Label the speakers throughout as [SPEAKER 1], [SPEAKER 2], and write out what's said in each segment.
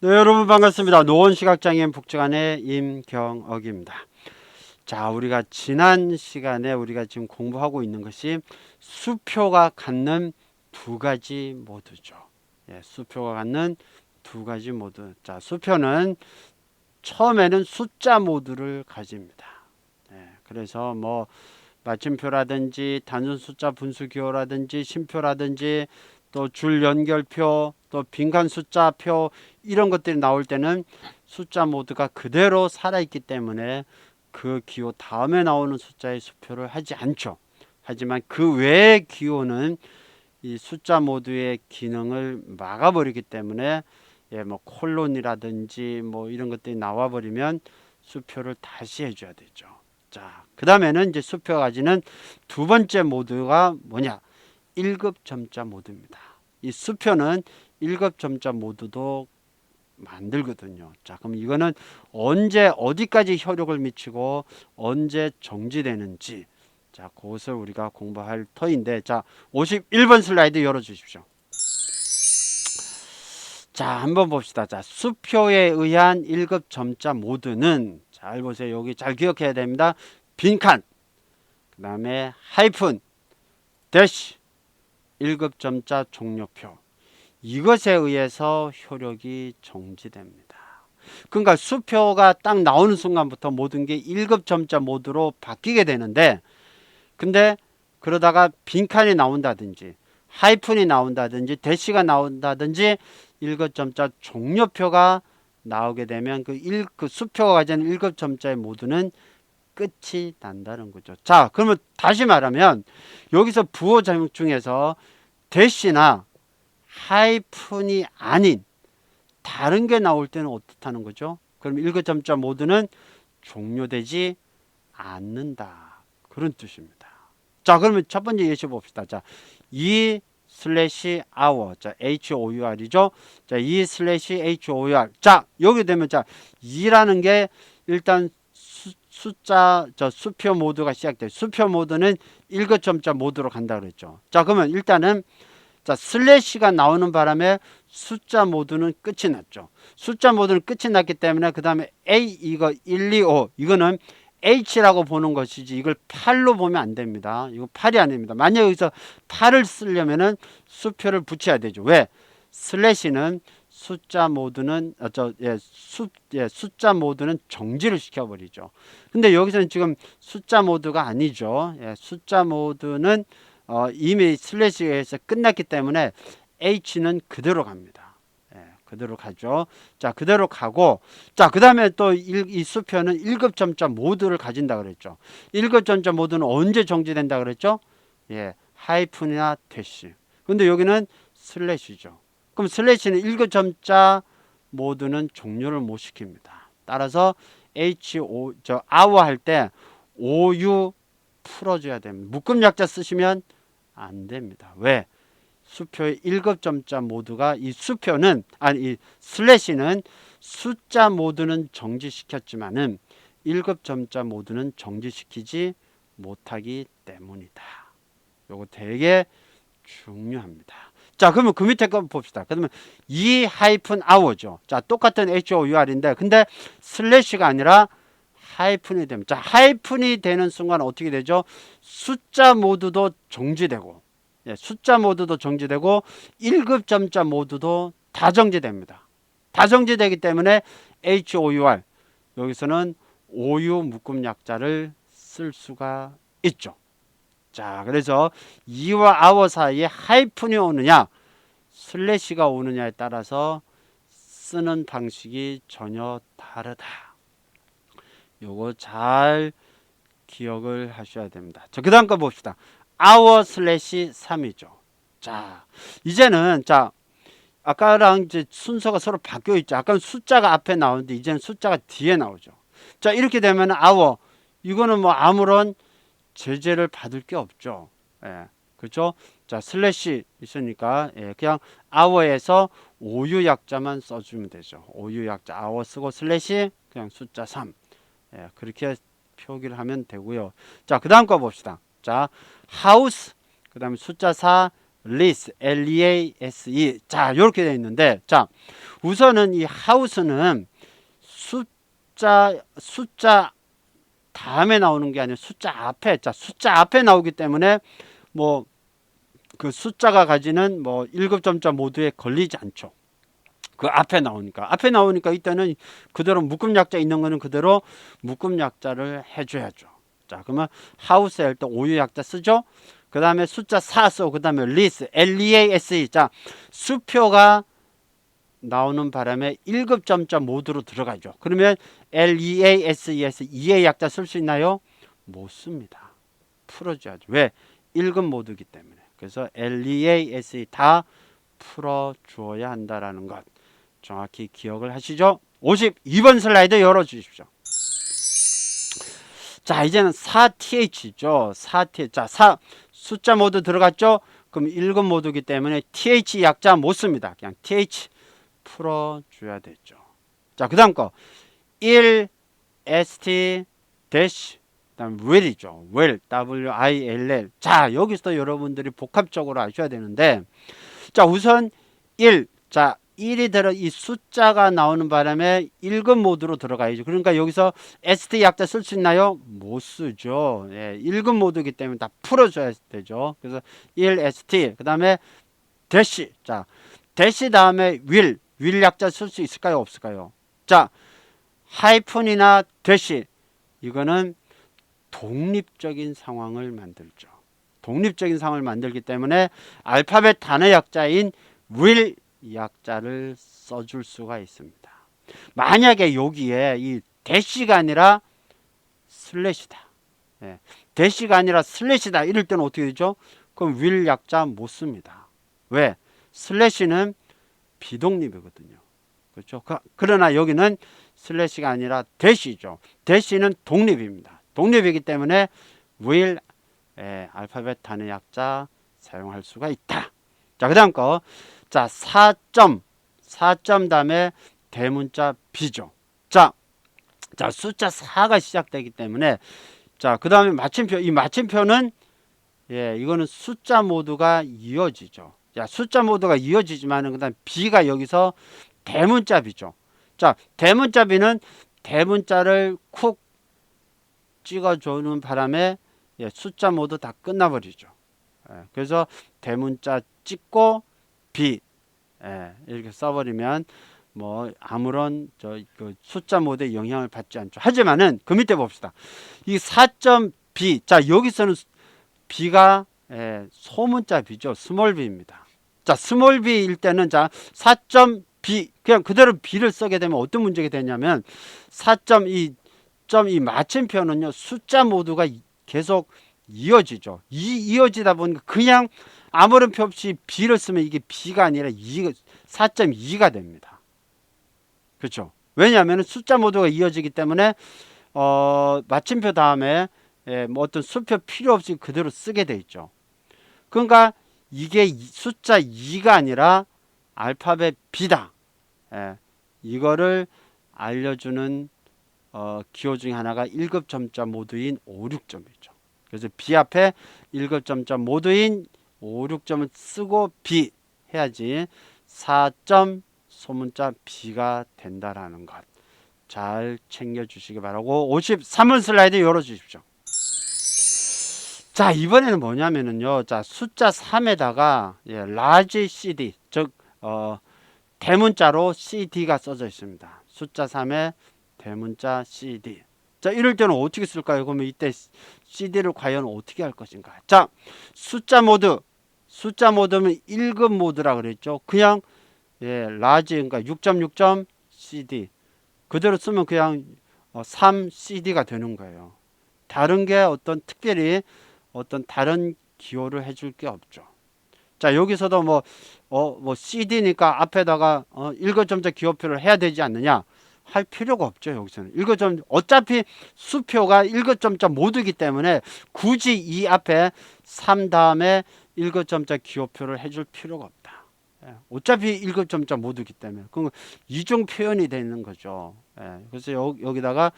[SPEAKER 1] 네, 여러분 반갑습니다. 노원 시각장애인 복지관의 임경억입니다. 자, 우리가 지난 시간에 우리가 지금 공부하고 있는 것이 수표가 갖는 두 가지 모드죠. 예, 수표가 갖는 두 가지 모드. 자, 수표는 처음에는 숫자 모드를 가집니다. 예, 그래서 뭐 마침표라든지 단순 숫자 분수 기호라든지 심표라든지 또 줄 연결표 또 빈칸 숫자표 이런 것들이 나올 때는 숫자 모드가 그대로 살아있기 때문에 그 기호 다음에 나오는 숫자의 수표를 하지 않죠. 하지만 그 외의 기호는 이 숫자 모드의 기능을 막아버리기 때문에 예, 뭐 콜론이라든지 뭐 이런 것들이 나와버리면 수표를 다시 해줘야 되죠. 자, 그 다음에는 이제 수표가 가지는 두 번째 모드가 뭐냐? 1급 점자 모드입니다. 이 수표는 1급 점자 모드도 만들거든요. 자, 그럼 이거는 언제 어디까지 효력을 미치고 언제 정지되는지 자, 그것을 우리가 공부할 터인데 자, 51번 슬라이드 열어 주십시오. 자, 한번 봅시다. 자, 수표에 의한 1급 점자 모드는 잘 보세요. 여기 잘 기억해야 됩니다. 빈칸. 그다음에 하이픈 대시 1급 점자 종료표. 이것에 의해서 효력이 정지됩니다. 그러니까 수표가 딱 나오는 순간부터 모든 게 1급 점자 모드로 바뀌게 되는데 근데 그러다가 빈칸이 나온다든지 하이픈이 나온다든지 대시가 나온다든지 1급 점자 종료표가 나오게 되면 그, 일, 그 수표가 가지는 1급 점자의 모드는 끝이 난다는 거죠. 자, 그러면 다시 말하면 여기서 부호 제목 중에서 대시나 하이픈이 아닌 다른 게 나올 때는 어떻다는 거죠? 그럼 1급 점자 모드는 종료되지 않는다. 그런 뜻입니다. 자, 그러면 첫 번째 예시 봅시다. 자, 이 슬래시 아워. 자, HOUR이죠. 자, 이 슬래시 HOUR. 자, 여기 되면 자, 2라는 게 일단 수, 숫자 저 수표 모드가 시작돼요. 수표 모드는 1급 점자 모드로 간다 그랬죠. 자, 그러면 일단은 자, 슬래시가 나오는 바람에 숫자 모드는 끝이 났죠. 숫자 모드는 끝이 났기 때문에 그 다음에 A 이거 1, 2, 5 이거는 H라고 보는 것이지 이걸 8로 보면 안 됩니다. 이거 8이 아닙니다. 만약 여기서 8을 쓰려면은 수표를 붙여야 되죠. 왜? 슬래시는 숫자 모드는 어, 저, 예, 수, 예, 숫자 모드는 정지를 시켜버리죠. 근데 여기서는 지금 숫자 모드가 아니죠. 예, 숫자 모드는 어, 이미 슬래시에 의해서 끝났기 때문에 H는 그대로 갑니다. 예, 그대로 가죠. 자, 그대로 가고, 자, 그 다음에 또 이 수표는 1급 점자 모드를 가진다 그랬죠. 1급 점자 모드는 언제 정지된다 그랬죠? 예, 하이픈이나 대시. 근데 여기는 슬래시죠. 그럼 슬래시는 1급 점자 모드는 종료를 못 시킵니다. 따라서 HO, 저, 아워 할 때 OU 풀어줘야 됩니다. 묶음 약자 쓰시면 안 됩니다. 왜? 수표의 1급 점자 모드가 이 수표는 아니 이 슬래시는 숫자 모드는 정지시켰지만은 1급 점자 모드는 정지시키지 못하기 때문이다. 요거 되게 중요합니다. 자, 그러면 그 밑에 거 봅시다. 그러면 이 하이픈 아워죠. 자, 똑같은 HOUR인데 근데 슬래시가 아니라 하이픈이 됩니다. 자, 하이픈이 되는 순간 어떻게 되죠? 숫자 모드도 정지되고, 예, 숫자 모드도 정지되고, 1급 점자 모드도 다 정지됩니다. 다 정지되기 때문에 HOUR, 여기서는 OU 묶음 약자를 쓸 수가 있죠. 자, 그래서 이와 아워 사이에 하이픈이 오느냐, 슬래시가 오느냐에 따라서 쓰는 방식이 전혀 다르다. 요거 잘 기억을 하셔야 됩니다. 자, 그 다음 거 봅시다. hour 슬래시 3이죠. 자, 이제는, 자, 아까랑 이제 순서가 서로 바뀌어 있죠. 아까는 숫자가 앞에 나오는데 이제는 숫자가 뒤에 나오죠. 자, 이렇게 되면 hour, 이거는 뭐 아무런 제재를 받을 게 없죠. 예, 그렇죠? 자, 슬래시 있으니까, 예, 그냥 hour에서 오유 약자만 써 주면 되죠. 오유 약자, hour 쓰고 슬래시, 그냥 숫자 3. 예, 그렇게 표기를 하면 되고요. 자, 그 다음 거 봅시다. 자, 하우스, 그 다음에 숫자 4, lease, L-E-A-S-E. 자, 이렇게 되어 있는데, 자, 우선은 이 house는 숫자, 숫자 다음에 나오는 게 아니라 숫자 앞에, 자, 숫자 앞에 나오기 때문에 뭐 그 숫자가 가지는 뭐 일급점자 모두에 걸리지 않죠. 그 앞에 나오니까 앞에 나오니까 이때는 그대로 묶음 약자 있는 거는 그대로 묶음 약자를 해줘야죠. 자 그러면 하우스 할때 오유 약자 쓰죠. 그 다음에 숫자 4 쓰고 그 다음에 리스 L-E-A-S-E 자 수표가 나오는 바람에 1급 점자 모드로 들어가죠. 그러면 L-E-A-S-E에서 2의 약자 쓸 수 있나요? 못 씁니다. 풀어줘야죠. 왜? 1급 모드이기 때문에. 그래서 L-E-A-S-E 다 풀어주어야 한다라는 것 정확히 기억을 하시죠. 52번 슬라이드 열어주십시오. 자 이제는 4TH죠. 4TH. 자 4, 숫자 모드 들어갔죠? 그럼 1급 모드이기 때문에 TH 약자 못 씁니다. 그냥 TH 풀어줘야 되죠. 자, 그 다음 거. 1, ST, dash, 그 다음 will이죠. will, W-I-L-L. 자, 여기서 여러분들이 복합적으로 아셔야 되는데, 자, 우선 1, 자, 1이 들어 이 숫자가 나오는 바람에 1급 모드로 들어가야죠. 그러니까 여기서 ST 약자 쓸 수 있나요? 못 쓰죠. 예, 1급 모드이기 때문에 다 풀어줘야 되죠. 그래서 1 ST 그 다음에 대시 자 대시 다음에 will will 약자 쓸 수 있을까요? 없을까요? 자 하이픈이나 대시 이거는 독립적인 상황을 만들죠. 독립적인 상황을 만들기 때문에 알파벳 단어 약자인 will 약자를 써줄 수가 있습니다. 만약에 여기에 이 대시가 아니라 슬래시다. 예, 대시가 아니라 슬래시다. 이럴 때는 어떻게 되죠? 그럼 will 약자 못 씁니다. 왜? 슬래시는 비독립이거든요. 그렇죠? 그, 그러나 여기는 슬래시가 아니라 대시죠. 대시는 독립입니다. 독립이기 때문에 will 예, 알파벳 단어 약자 사용할 수가 있다. 자, 그다음 거. 자, 4점. 4점 다음에 대문자 B죠. 자, 자, 숫자 4가 시작되기 때문에 자, 그다음에 마침표. 이 마침표는 예, 이거는 숫자 모두가 이어지죠. 자, 숫자 모두가 이어지지만은 그다음 B가 여기서 대문자 B죠. 자, 대문자 B는 대문자를 쿡 찍어주는 바람에 예, 숫자 모두 다 끝나버리죠. 예, 그래서 대문자 찍고 B 예, 이렇게 써버리면 뭐 아무런 저 그 숫자 모드에 영향을 받지 않죠. 하지만은 그 밑에 봅시다. 이 4점 B 자 여기서는 B가 예, 소문자 B죠. 스몰 B입니다. 자 스몰 B일 때는 자 4점 B 그냥 그대로 B를 쓰게 되면 어떤 문제가 되냐면 4.2 점이 마침표는요 숫자 모두가 계속 이어지죠. 이 이어지다 보니까 그냥 아무런 표 없이 B를 쓰면 이게 B가 아니라 2, 4.2가 됩니다. 그렇죠? 왜냐하면 숫자 모두가 이어지기 때문에 어, 마침표 다음에 예, 뭐 어떤 수표 필요 없이 그대로 쓰게 돼 있죠. 그러니까 이게 숫자 2가 아니라 알파벳 B다. 예, 이거를 알려주는 어, 기호 중에 하나가 1급 점자 모드인 5, 6점이죠. 그래서 B 앞에 1급 점자 모드인 5, 6점을 쓰고 B 해야지 4점 소문자 B가 된다라는 것. 잘 챙겨 주시기 바라고 53번 슬라이드 열어 주십시오. 자, 이번에는 뭐냐면은요. 자, 숫자 3에다가 예, large CD 즉 어, 대문자로 CD가 써져 있습니다. 숫자 3에 대문자 CD. 자, 이럴 때는 어떻게 쓸까요? 그러면 이때 CD를 과연 어떻게 할 것인가? 자, 숫자 모드. 숫자 모드면 1급 모드라 그랬죠. 그냥 예, 라지 그러니까 6.6점 CD. 그대로 쓰면 그냥 3 CD가 되는 거예요. 다른 게 어떤 특별히 어떤 다른 기호를 해줄 게 없죠. 자, 여기서도 뭐, 어, 뭐 CD니까 앞에다가 어, 1거점자 기호표를 해야 되지 않느냐? 할 필요가 없죠 여기서는 일거점 어차피 수표가 일거점자 모두기 때문에 굳이 이 앞에 3 다음에 일거점자 기호표를 해줄 필요가 없다. 예, 어차피 일거점자 모두기 때문에 그럼 이중 표현이 되는 거죠. 예, 그래서 여, 여기다가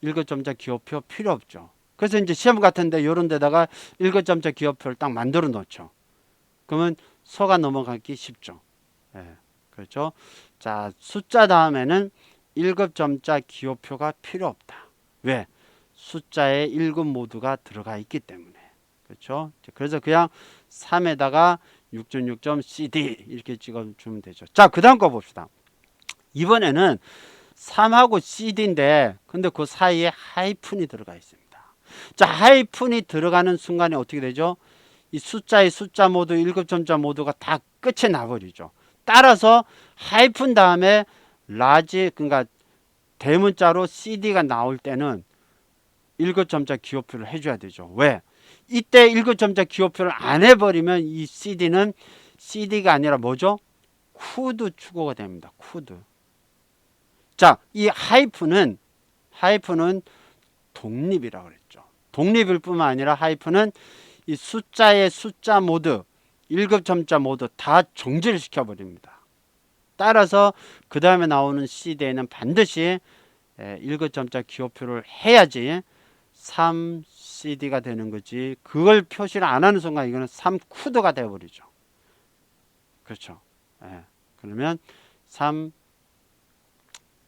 [SPEAKER 1] 일거점자 기호표 필요 없죠. 그래서 이제 시험 같은데 이런 데다가 일거점자 기호표를 딱 만들어 놓죠. 그러면 서가 넘어가기 쉽죠. 예, 그렇죠. 자, 숫자 다음에는 1급 점자 기호표가 필요 없다. 왜? 숫자에 1급 모두가 들어가 있기 때문에. 그렇죠. 그래서 그냥 3에다가 6.6점 CD 이렇게 찍어주면 되죠. 자, 그 다음 거 봅시다. 이번에는 3하고 CD인데, 근데 그 사이에 하이픈이 들어가 있습니다. 자, 하이픈이 들어가는 순간에 어떻게 되죠? 이 숫자의 숫자 모두, 1급 점자 모두가 다 끝에 나버리죠. 따라서 하이픈 다음에 라지, 그러니까 대문자로 CD가 나올 때는 1급 점자 기호표를 해줘야 되죠. 왜? 이때 1급 점자 기호표를 안 해버리면 이 CD는 CD가 아니라 뭐죠? 쿠드 추고가 됩니다. 쿠드. 자, 이 하이픈은 하이픈은 독립이라고 그랬죠. 독립일 뿐만 아니라 하이픈은 이 숫자의 숫자 모두 1급 점자 모두 다 정지를 시켜버립니다. 따라서 그 다음에 나오는 CD에는 반드시 1급 점자 기호표를 해야지 3CD가 되는 거지. 그걸 표시를 안 하는 순간 이거는 3쿠드가 되어버리죠. 그렇죠. 예. 그러면 3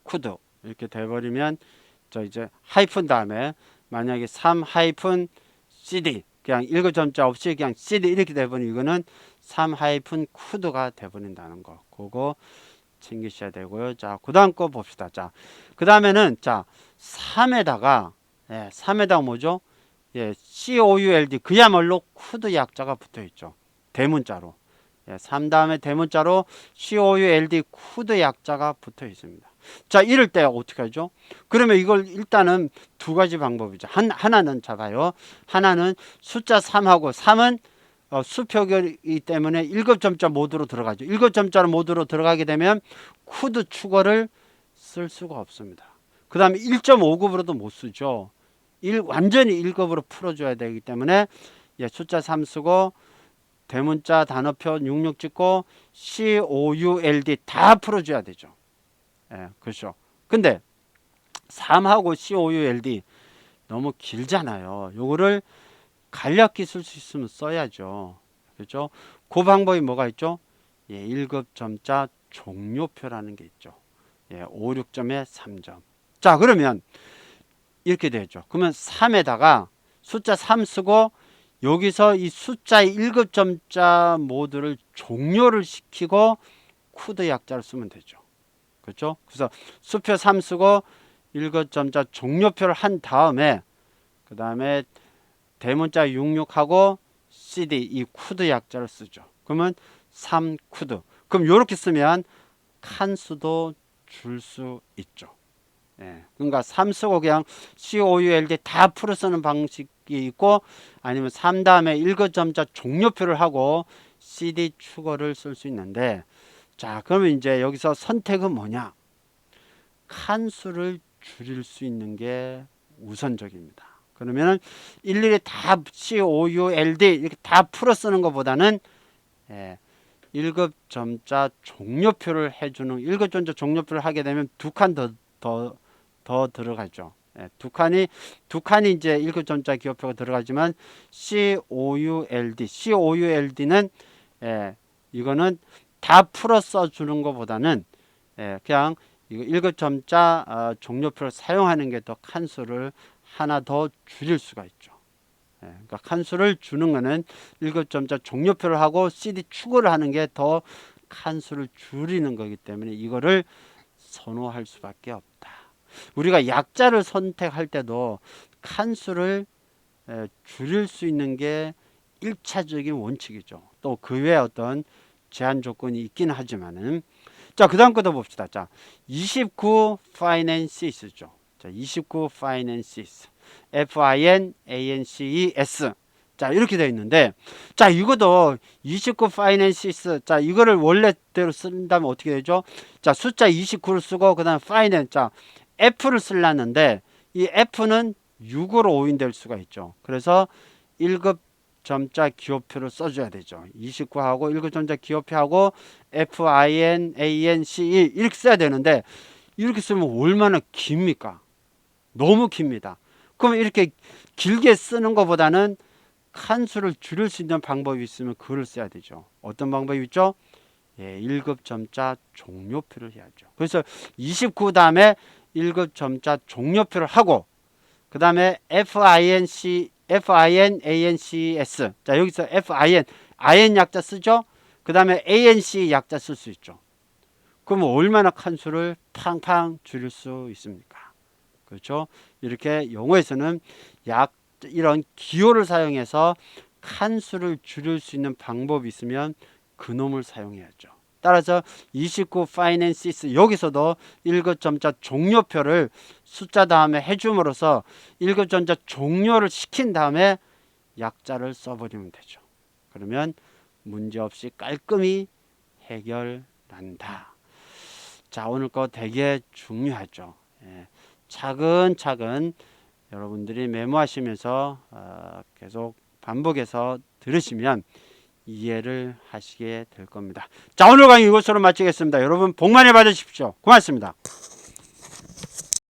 [SPEAKER 1] 쿠드 이렇게 돼버리면 저 이제 하이픈 다음에 만약에 3 하이픈 CD 그냥 1급 점자 없이 그냥 CD 이렇게 돼버리면 이거는 3 하이픈 쿠드가 돼버린다는 거 그거 챙기셔야 되고요. 자, 그 다음 거 봅시다. 자, 그 다음에는 자 3에다가 예, 3에다가 뭐죠? 예, COULD 그야말로 쿠드 약자가 붙어 있죠. 대문자로. 예, 3 다음에 대문자로 COULD 쿠드 약자가 붙어 있습니다. 자, 이럴 때 어떻게 하죠? 그러면 이걸 일단은 두 가지 방법이죠. 한, 하나는 잡아요. 하나는 숫자 3하고 3은 어, 수표이기 때문에 1급 점자 모드로 들어가죠. 1급 점자 모드로 들어가게 되면 쿠드 축어를 쓸 수가 없습니다. 그 다음에 1.5급으로도 못 쓰죠. 1, 완전히 1급으로 풀어줘야 되기 때문에 예, 숫자 3 쓰고 대문자 단어표 66 찍고 COULD 다 풀어줘야 되죠. 예, 그렇죠. 근데 3하고 COULD 너무 길잖아요. 요거를 간략히 쓸 수 있으면 써야죠. 그렇죠? 그 방법이 뭐가 있죠? 예, 1급 점자 종료표라는 게 있죠. 예, 5, 6점에 3점. 자, 그러면 이렇게 되죠. 그러면 3에다가 숫자 3 쓰고 여기서 이 숫자의 1급 점자 모드를 종료를 시키고 쿠드 약자를 쓰면 되죠. 그렇죠? 그래서 수표 3 쓰고 1급 점자 종료표를 한 다음에 그 다음에 대문자 66하고 CD 이 쿠드 약자를 쓰죠. 그러면 3쿠드. 그럼 이렇게 쓰면 칸 수도 줄 수 있죠. 예. 그러니까 3 쓰고 그냥 COULD 다 풀어 쓰는 방식이 있고 아니면 3 다음에 1급 점자 종료표를 하고 CD 추가를 쓸 수 있는데 자, 그러면 이제 여기서 선택은 뭐냐? 칸수를 줄일 수 있는 게 우선적입니다. 그러면은 일일이 다 COULD 이렇게 다 풀어 쓰는 것보다는 예, 1급 점자 종료표를 해주는 1급 점자 종료표를 하게 되면 두 칸 더 더 더 들어가죠. 예, 두 칸이 두 칸이 이제 1급 점자 기호표가 들어가지만 COULD COULD는 예, 이거는 다 풀어 써 주는 것보다는 예, 그냥 이거 1급 점자 어, 종료표를 사용하는 게 더 칸수를 하나 더 줄일 수가 있죠. 예, 그러니까 칸수를 주는 거는 1급 점자 종료표를 하고 CD 추구를 하는 게 더 칸수를 줄이는 거기 때문에 이거를 선호할 수밖에 없다. 우리가 약자를 선택할 때도 칸수를 에, 줄일 수 있는 게 1차적인 원칙이죠. 또 그 외에 어떤 제한 조건이 있긴 하지만은 자, 그 다음 거도 봅시다. 자, 29 finances,죠. 자, 29 finances. F I N A N C E S. 자, 이렇게 되어 있는데 자, 이것도 29 finances. 자, 이거를 원래대로 쓴다면 어떻게 되죠? 자, 숫자 29를 쓰고 그 다음 finance. 자, F를 쓸라는데 이 F는 6으로 오인될 수가 있죠. 그래서 1급 점자 기호표를 써줘야 되죠. 29하고 1급 점자 기호표하고 F I N A N C E 이렇게 써야 되는데 이렇게 쓰면 얼마나 깁니까? 너무 깁니다. 그럼 이렇게 길게 쓰는 것보다는 칸수를 줄일 수 있는 방법이 있으면 그걸 써야 되죠. 어떤 방법이 있죠? 예, 1급 점자 종료표를 해야죠. 그래서 29 다음에 1급 점자 종료표를 하고 그 다음에 FINC, FINANCS 자 여기서 FIN, IN 약자 쓰죠? 그 다음에 ANC 약자 쓸 수 있죠. 그러면 얼마나 칸수를 팡팡 줄일 수 있습니까? 그렇죠? 이렇게 영어에서는 약 이런 기호를 사용해서 칸수를 줄일 수 있는 방법이 있으면 그놈을 사용해야죠. 따라서 29 finances 여기서도 1급 점자 종료표를 숫자 다음에 해줌으로써 1급 점자 종료를 시킨 다음에 약자를 써버리면 되죠. 그러면 문제없이 깔끔히 해결난다. 자 오늘 거 되게 중요하죠. 예, 차근차근 여러분들이 메모하시면서 어, 계속 반복해서 들으시면 이해를 하시게 될 겁니다. 자 오늘 강의 이것으로 마치겠습니다. 여러분 복 많이 받으십시오. 고맙습니다.